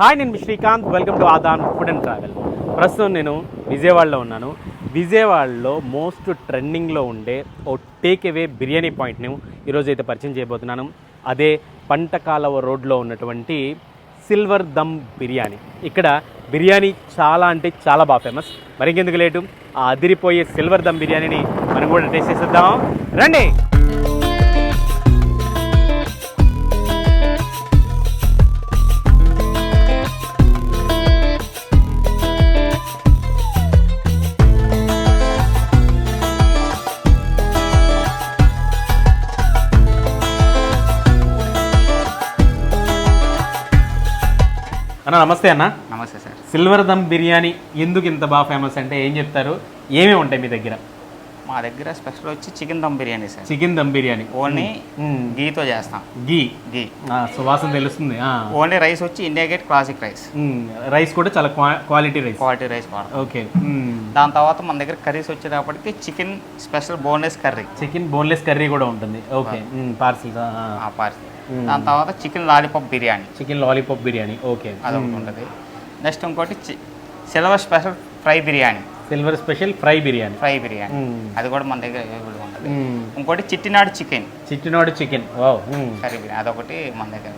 Hi నేను మీ Srikanth. Welcome to Aadan food and travel ప్రస్తుతం నేను విజయవాడలో ఉన్నాను. విజయవాడలో మోస్ట్ ట్రెండింగ్లో ఉండే ఓ టేక్ అవే బిర్యానీ పాయింట్ని ఈరోజు అయితే పరిచయం చేయబోతున్నాను. అదే పంటకాలవ రోడ్లో ఉన్నటువంటి సిల్వర్ దమ్ బిర్యానీ. ఇక్కడ బిర్యానీ చాలా అంటే చాలా బాగా ఫేమస్ మరి ఇంకెందుకు లేటు? ఆ అదిరిపోయే సిల్వర్ దమ్ బిర్యానీని మనం కూడా టేస్ట్ చేసేద్దాం. రండి! అన్న నమస్తే అన్న. నమస్తే సార్. సిల్వర్ దమ్ బిర్యానీ ఎందుకు ఇంత బాగా ఫేమస్ అంటే ఏం చెప్తారు? ఏమేమి ఉంటాయి మీ దగ్గర? మా దగ్గర స్పెషల్ వచ్చి chicken dum biryani sir. Chicken dum biryani. Only. గీతో చేస్తాం. గీ? గీ. సువాసన తెలుస్తుంది. ఓన్లీ రైస్ వచ్చి India Gate classic rice. Rice కూడా చాలా qua- quality rice. Quality rice okay. దాని తర్వాత మన దగ్గర కర్రీస్ వచ్చేటప్పటికి chicken special boneless curry. Chicken boneless curry కూడా ఉంటుంది. Okay parcel. పార్సల్ దాని తర్వాత chicken lollipop biryani. Chicken lollipop biryani okay. అదొకటి ఉంటుంది. నెక్స్ట్ ఇంకోటి silver special fry biryani. Silver special fry biryani. Fry biryani. అది కూడా మన దగ్గర అవైలబుల్గా ఉంటుంది. ఇంకోటి Chettinad chicken. Chettinad chicken. Wow. Curry biryani. అదొకటి మన దగ్గర.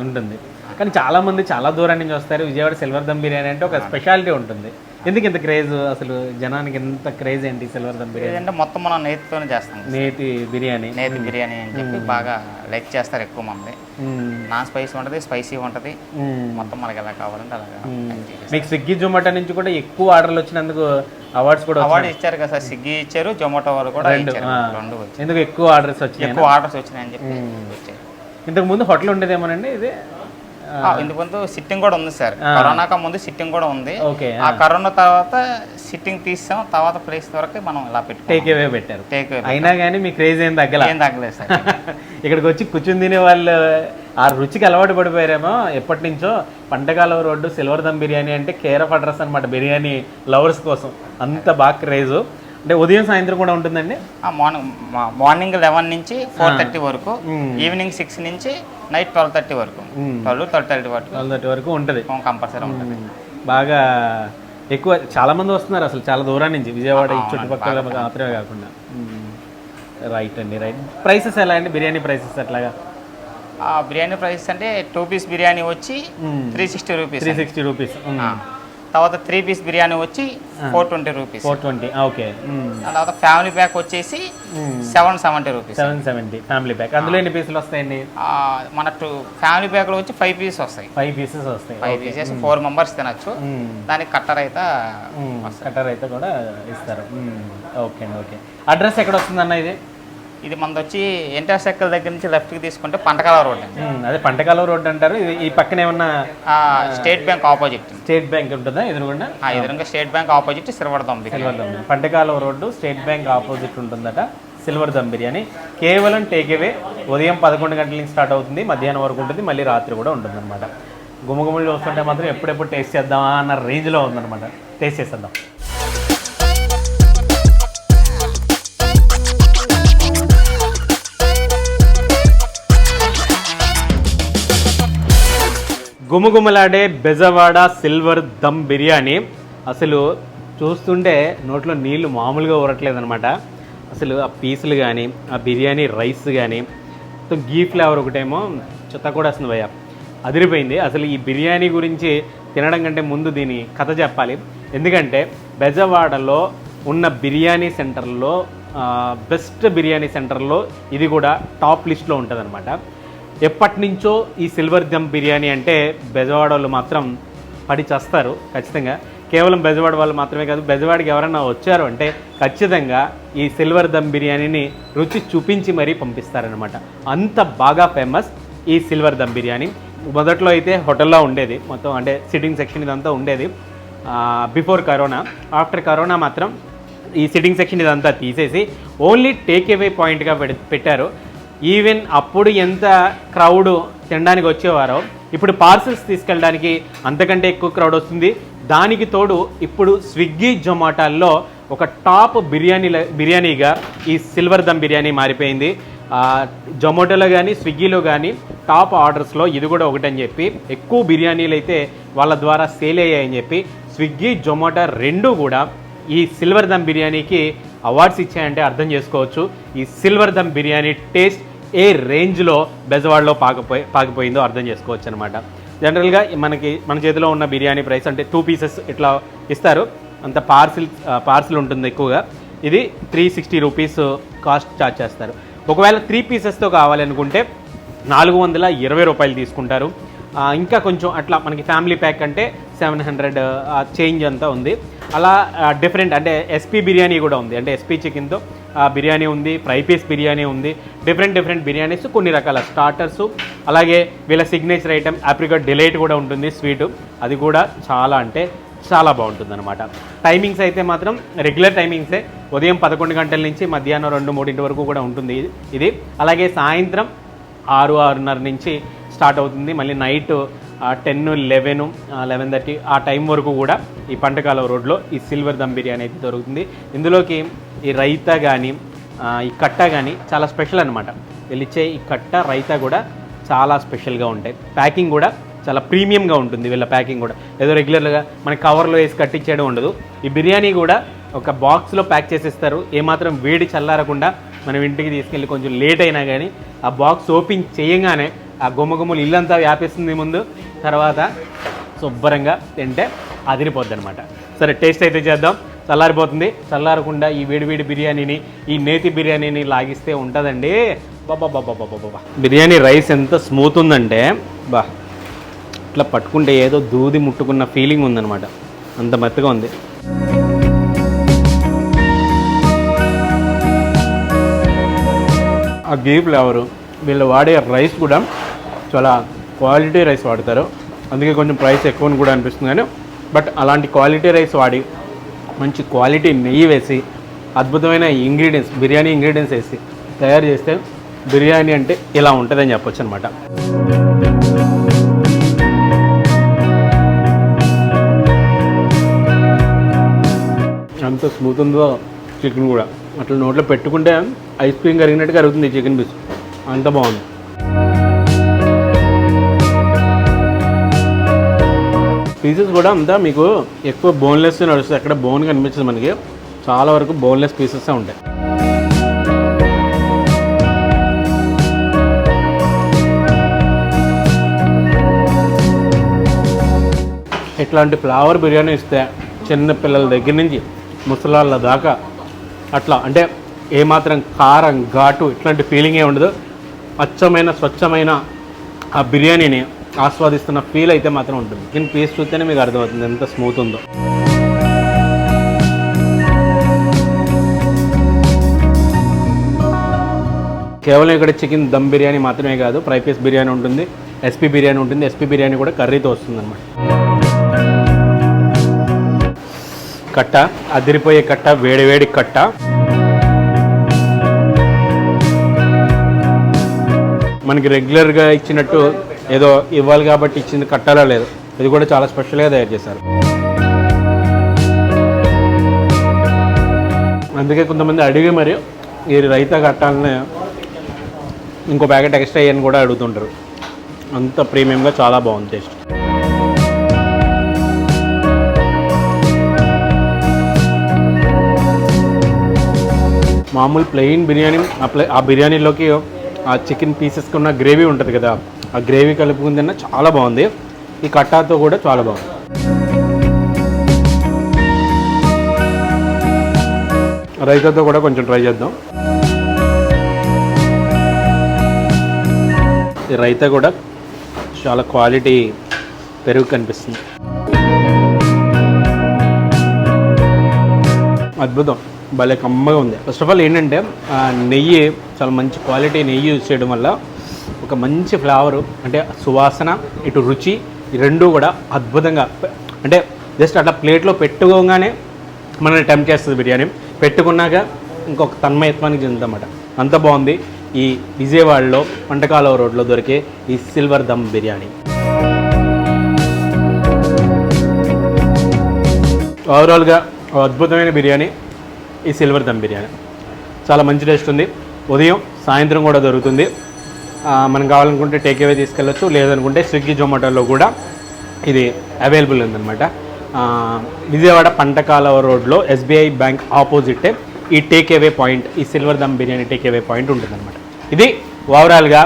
ఉంటుంది. కానీ చాలా మంది చాలా దూరం నుంచి వస్తారు. విజయవాడ సిల్వర్ దమ్ బిర్యానీ అంటే ఒక స్పెషాలిటీ ఉంటుంది. ఎందుకు ఇంత క్రేజ్? అసలు జనానికి ఎంత క్రేజ్ ఏంటి సిల్వర్ దమ్ బిర్యానీ? ఏంటంటే మొత్తం మనం నేతితోనే చేస్తాం. నేతి బిర్యానీ. నేతి బిర్యానీ అని చెప్పి బాగా లైక్ చేస్తారు ఎక్కువ మంది. నాన్ స్పైసీ ఉంటుంది స్పైసీ ఉంటుంది. మొత్తం మనకి ఎలా కావాలంటే అలాగా మీకు స్విగ్గీ జొమాటో నుంచి కూడా ఎక్కువ ఆర్డర్లు వచ్చినందుకు అవార్డ్స్ కూడా అవార్డు ఇచ్చారు కదా సార్. స్విగ్గీ ఇచ్చారు జొమాటో వాళ్ళు కూడా రెండు, ఎందుకు ఎక్కువ ఆర్డర్స్ వచ్చాయి ఎక్కువ ఆర్డర్స్ వచ్చినాయని చెప్పి వచ్చాయి. ఇంతకు ముందు హోటల్ ఉండేదేమోనండి ఇది? ఆ, ఇంతకు ముందు సిట్టింగ్ కూడా ఉంది సార్. కరోనాకు ముందు సిట్టింగ్ కూడా ఉంది. ఆ కరోనా తర్వాత సిట్టింగ్ తీసాం. తర్వాత ప్లేస్ వరకు మనం ఇలా టేక్ పెట్టుకుంటాం అవే పెట్టారు. టేక్ అయినా కానీ మీ క్రేజ్ ఏం తగ్గల? ఏం తగ్గలేదు సార్. ఇక్కడికి వచ్చి కూర్చుని తినే వాళ్ళు ఆ రుచికి అలవాటు పడిపోయారేమో ఎప్పటి నుంచో. పంటకాలం రోడ్డు సిల్వర్ దమ్ బిర్యానీ అంటే కేర్ ఆఫ్ అడ్రస్ అనమాట బిర్యానీ లవర్స్ కోసం. అంత బాగా క్రేజు అంటే ఉదయం సాయంత్రం కూడా ఉంటుందండి? మార్నింగ్ మార్నింగ్ లెవెన్ నుంచి ఫోర్ థర్టీ వరకు ఈవినింగ్ సిక్స్ నుంచి నైట్ ట్వెల్వ్ థర్టీ వరకు. ట్వెల్వ్ ట్వెల్వ్ థర్టీ వరకు. ట్వెల్వ్ థర్టీ వరకు ఉంటుంది. కంపల్సరీ ఉంటుంది. బాగా ఎక్కువ చాలా మంది వస్తున్నారు అసలు చాలా దూరం నుంచి. విజయవాడ ఈ చుట్టుపక్కల మాత్రమే కాకుండా. రైట్ అండి రైట్ ప్రైసెస్ ఎలా అండి? బిర్యానీ ప్రైసెస్ ఎట్లాగా ఆ బిర్యానీ ప్రైస్ అంటే టూ పీస్ బిర్యానీ వచ్చి three sixty rupees three sixty rupees తర్వాత త్రీ పీస్ బిర్యానీ వచ్చి four twenty rupees. Four twenty. Okay. తర్వాత ఫ్యామిలీ ప్యాక్ వచ్చేసి seven seventy rupees. Seven seventy family pack. అందులో ఎన్ని పీసులు వస్తాయండి? మన టూ ఫ్యామిలీ ప్యాక్లో వచ్చి ఫైవ్ పీస్ వస్తాయి. ఫైవ్ పీసెస్ వస్తాయి. ఫైవ్ పీసెస్ ఫోర్ మెంబర్స్ తినచ్చు. దానికి కట్టర్ అయితే కటర్ అయితే కూడా ఇస్తారు. ఓకే అండి ఓకే. అడ్రస్ ఎక్కడ వస్తుంది అన్న ఇది? ఇది మనది వచ్చి ఎన్టీఆర్ సర్కిల్ దగ్గర నుంచి లెఫ్ట్కి తీసుకుంటే పంటకాల రోడ్ అండి. అదే పంటకాలం రోడ్ అంటారు. ఇది ఈ పక్కన ఏమన్నా state bank opposite. State bank ఉంటుందా ఎదురుగుండా? ఆ ఎదురుగా state bank opposite silver dum biryani. పంటకాలం రోడ్డు స్టేట్ బ్యాంక్ ఆపోజిట్ ఉంటుందట సిల్వర్ దమ్ బిర్యానీ. కేవలం టేక్ అవే. ఉదయం పదకొండు గంటల నుంచి స్టార్ట్ అవుతుంది మధ్యాహ్నం వరకు ఉంటుంది మళ్ళీ రాత్రి కూడా ఉంటుంది అనమాట గుమగుమలు చూస్తుంటే మాత్రం ఎప్పుడెప్పుడు టేస్ట్ చేద్దామా అన్న రేంజ్లో ఉందన్నమాట. టేస్ట్ చేసేద్దాం. గుమగుమలాడే బెజవాడ సిల్వర్ దమ్ బిర్యానీ. అసలు చూస్తుంటే నోట్లో నీళ్ళు మామూలుగా ఊరట్లేదనమాట అసలు ఆ పీసులు కానీ ఆ బిర్యానీ రైస్ కానీ గీ ఫ్లేవర్ ఒకటేమో చెత్త కూడా వస్తుంది భయ్య. అదిరిపోయింది. అసలు ఈ బిర్యానీ గురించి తినడం కంటే ముందు దీని కథ చెప్పాలి. ఎందుకంటే బెజవాడలో ఉన్న బిర్యానీ సెంటర్లో బెస్ట్ బిర్యానీ సెంటర్లో ఇది కూడా టాప్ లిస్ట్లో ఉంటుంది ఎప్పటి నుంచో ఈ సిల్వర్ దమ్ బిర్యానీ అంటే బెజవాడ వాళ్ళు మాత్రం పడి చేస్తారు ఖచ్చితంగా. కేవలం బెజవాడ వాళ్ళు మాత్రమే కాదు బెజవాడికి ఎవరైనా వచ్చారు అంటే ఖచ్చితంగా ఈ సిల్వర్ దమ్ బిర్యానీని రుచి చూపించి మరీ పంపిస్తారనమాట అంత బాగా ఫేమస్ ఈ సిల్వర్ దమ్ బిర్యానీ. మొదట్లో అయితే హోటల్లో ఉండేది మొత్తం అంటే సిట్టింగ్ సెక్షన్ ఇదంతా ఉండేది. బిఫోర్ కరోనా ఆఫ్టర్ కరోనా మాత్రం ఈ సిట్టింగ్ సెక్షన్ ఇదంతా తీసేసి ఓన్లీ టేక్ అవే పాయింట్గా పెట్టారు. ఈవెన్ అప్పుడు ఎంత క్రౌడ్ తినడానికి వచ్చేవారో ఇప్పుడు పార్సల్స్ తీసుకెళ్ళడానికి అంతకంటే ఎక్కువ క్రౌడ్ వస్తుంది. దానికి తోడు ఇప్పుడు స్విగ్గీ జొమాటోల్లో ఒక టాప్ బిర్యానీ బిర్యానీగా ఈ సిల్వర్ దమ్ బిర్యానీ మారిపోయింది. జొమాటోలో కానీ స్విగ్గీలో కానీ టాప్ ఆర్డర్స్లో ఇది కూడా ఒకటని చెప్పి ఎక్కువ బిర్యానీలు అయితే వాళ్ళ ద్వారా సేల్ అయ్యాయని చెప్పి స్విగ్గీ జొమాటో రెండు కూడా ఈ సిల్వర్ దమ్ బిర్యానీకి అవార్డ్స్ ఇచ్చాయంటే అర్థం చేసుకోవచ్చు. ఈ సిల్వర్ దమ్ బిర్యానీ టేస్ట్ ఏ రేంజ్లో బెజవాడలో పాకపోయి పాకిపోయిందో అర్థం చేసుకోవచ్చు అనమాట జనరల్గా మనకి మన చేతిలో ఉన్న బిర్యానీ ప్రైస్ అంటే టూ పీసెస్ ఇట్లా ఇస్తారు. అంత పార్సిల్ పార్సిల్ ఉంటుంది ఎక్కువగా. ఇది three sixty rupees cost charge చేస్తారు. ఒకవేళ త్రీ పీసెస్తో కావాలనుకుంటే నాలుగు వందల ఇరవై రూపాయలు తీసుకుంటారు. ఇంకా కొంచెం అట్లా మనకి ఫ్యామిలీ ప్యాక్ అంటే సెవెన్ హండ్రెడ్ చేంజ్ అంతా ఉంది. అలా డిఫరెంట్ అంటే ఎస్పీ బిర్యానీ కూడా ఉంది. అంటే ఎస్పీ చికెన్తో బిర్యానీ ఉంది ఫ్రై పీస్ బిర్యానీ ఉంది. డిఫరెంట్ డిఫరెంట్ బిర్యానీస్ కొన్ని రకాల స్టార్టర్స్ అలాగే వీళ్ళ సిగ్నేచర్ ఐటమ్ ఆప్రికాట్ డిలైట్ కూడా ఉంటుంది స్వీట్ అది కూడా చాలా అంటే చాలా బాగుంటుంది అనమాట టైమింగ్స్ అయితే మాత్రం రెగ్యులర్ టైమింగ్సే ఉదయం పదకొండు గంటల నుంచి మధ్యాహ్నం రెండు మూడింటి వరకు కూడా ఉంటుంది ఇది- ఇది అలాగే సాయంత్రం ఆరు ఆరున్నర నుంచి స్టార్ట్ అవుతుంది. మళ్ళీ night ten eleven eleven thirty ఆ టైం వరకు కూడా ఈ పంటకాల రోడ్లో ఈ సిల్వర్ దమ్ బిర్యానీ అయితే దొరుకుతుంది. ఇందులోకి ఈ రైతా కానీ ఈ కట్ట కానీ చాలా స్పెషల్ అనమాట వీళ్ళిచ్చే ఈ కట్ట రైతా కూడా చాలా స్పెషల్గా ఉంటాయి. ప్యాకింగ్ కూడా చాలా ప్రీమియంగా ఉంటుంది వీళ్ళ ప్యాకింగ్ కూడా. ఏదో రెగ్యులర్గా మన కవర్లో వేసి కట్టించేయడం ఉండదు. ఈ బిర్యానీ కూడా ఒక బాక్స్లో ప్యాక్ చేసేస్తారు. ఏమాత్రం వేడి చల్లారకుండా మనం ఇంటికి తీసుకెళ్ళి కొంచెం లేట్ అయినా కానీ ఆ బాక్స్ ఓపెన్ చేయగానే ఆ గుమ్మగుమ్మలు ఇల్లంతా వ్యాపిస్తుంది ముందు. తర్వాత శుభ్రంగా తింటే అదిరిపోద్ది అనమాట సరే టేస్ట్ అయితే చేద్దాం. చల్లారిపోతుంది. చల్లారకుండా ఈ వేడివేడి బిర్యానీని ఈ నేతి బిర్యానీని లాగిస్తే ఉంటుందండి. బాబా బాబా బాబా బాబా బిర్యానీ రైస్ ఎంత స్మూత్ ఉందంటే బా ఇట్లా పట్టుకుంటే ఏదో దూది ముట్టుకున్న ఫీలింగ్ ఉందన్నమాట. అంత మెత్తగా ఉంది. ఆ గీ ఫ్లేవరు వీళ్ళు వాడే రైస్ కూడా చాలా క్వాలిటీ రైస్ వాడతారు. అందుకే కొంచెం ప్రైస్ ఎక్కువ అని కూడా అనిపిస్తుంది కానీ బట్ అలాంటి క్వాలిటీ రైస్ వాడి మంచి క్వాలిటీ నెయ్యి వేసి అద్భుతమైన ఇంగ్రీడియంట్స్ బిర్యానీ ఇంగ్రీడియంట్స్ వేసి తయారు చేస్తే బిర్యానీ అంటే ఇలా ఉంటుందని చెప్పొచ్చు అనమాట అంత స్మూత్ ఉందో చికెన్ కూడా. అట్లా నోట్లో పెట్టుకుంటే ఐస్ క్రీమ్ కరిగినట్టు కరుగుతుంది చికెన్ పీస్. అంత బాగుంది. పీసెస్ కూడా అంతా మీకు ఎక్కువ బోన్లెస్ నడుస్తుంది. అక్కడ బోన్ కనిపించదు మనకి. చాలా వరకు బోన్లెస్ పీసెస్ ఉంటాయి. ఇట్లాంటి ఫ్లవర్ బిర్యానీ ఇస్తే చిన్న పిల్లల దగ్గర నుంచి ముసలాళ్ళ దాకా అట్లా అంటే ఏమాత్రం కారం ఘాటు ఇట్లాంటి ఫీలింగే ఉండదు. అచ్చమైన స్వచ్ఛమైన ఆ బిర్యానీని ఆస్వాదిస్తున్న ఫీల్ అయితే మాత్రం ఉంటుంది. స్కిన్ పీస్ చూస్తేనే మీకు అర్థమవుతుంది ఎంత స్మూత్ ఉందో. కేవలం ఇక్కడ చికెన్ దమ్ బిర్యానీ మాత్రమే కాదు ఫ్రై పీస్ బిర్యానీ ఉంటుంది ఎస్పీ బిర్యానీ ఉంటుంది ఎస్పీ బిర్యానీ కూడా కర్రీతో వస్తుంది అనమాట కట్ట అదిరిపోయే కట్ట వేడివేడి కట్ట. మనకి రెగ్యులర్గా ఇచ్చినట్టు ఏదో ఇవ్వాలి కాబట్టి ఇచ్చింది కట్టాలా లేదు? ఇది కూడా చాలా స్పెషల్గా తయారు చేశారు. అందుకే కొంతమంది అడిగి మరి ఈ రైతా కట్టాలని ఇంకో ప్యాకెట్ ఎక్స్ట్రా అయ్యని కూడా అడుగుతుంటారు. అంత ప్రీమియంగా చాలా బాగుంది టేస్ట్. మామూలు ప్లెయిన్ బిర్యానీ ఆ ప్లే ఆ బిర్యానీలోకి ఆ చికెన్ పీసెస్కి ఉన్న గ్రేవీ ఉంటుంది కదా ఆ గ్రేవీ కలుపుకుని తిన్నా చాలా బాగుంది. ఈ కట్టాతో కూడా చాలా బాగుంది. రైతాతో కూడా కొంచెం ట్రై చేద్దాం. ఈ రైతా కూడా చాలా క్వాలిటీ పెరుగు కనిపిస్తుంది. అద్భుతం. భలే కమ్మగా ఉంది. ఫస్ట్ ఆఫ్ ఆల్ ఏంటంటే నెయ్యి చాలా మంచి క్వాలిటీ నెయ్యి యూజ్ చేయడం వల్ల ఒక మంచి ఫ్లేవరు అంటే సువాసన ఇటు రుచి రెండూ రెండు కూడా అద్భుతంగా అంటే జస్ట్ అట్లా ప్లేట్లో పెట్టుకోగానే మనల్ని టెంప్ చేస్తుంది బిర్యానీ. పెట్టుకున్నాక ఇంకొక తన్మయత్వానికి చెందుతామన్నమాట. అంత బాగుంది. ఈ విజయవాడలో వంటకాల రోడ్లో దొరికే ఈ సిల్వర్ దమ్ బిర్యానీ. ఓవరాల్గా అద్భుతమైన బిర్యానీ. ఈ సిల్వర్ దమ్ బిర్యానీ. చాలా మంచి టేస్ట్ ఉంది. ఉదయం సాయంత్రం కూడా దొరుకుతుంది. మనం కావాలనుకుంటే టేక్ అవే తీసుకెళ్ళొచ్చు. లేదనుకుంటే స్విగ్గీ జొమాటోలో కూడా ఇది అవైలబుల్ ఉందన్నమాట. విజయవాడ పంటకాలవ రోడ్లో ఎస్బీఐ బ్యాంక్ ఆపోజిటే ఈ టేక్ అవే పాయింట్ ఈ silver dum biryani take away point ఉంటుందన్నమాట. ఇది ఓవరాల్గా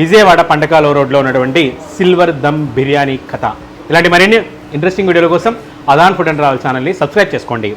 విజయవాడ పంటకాలవ రోడ్లో ఉన్నటువంటి సిల్వర్ దమ్ బిర్యానీ కథ. ఇలాంటి మరిన్ని ఇంట్రెస్టింగ్ వీడియోల కోసం అదాన్ ఫుడ్ అండ్ ట్రావెల్ ఛానల్ని సబ్స్క్రైబ్ చేసుకోండి.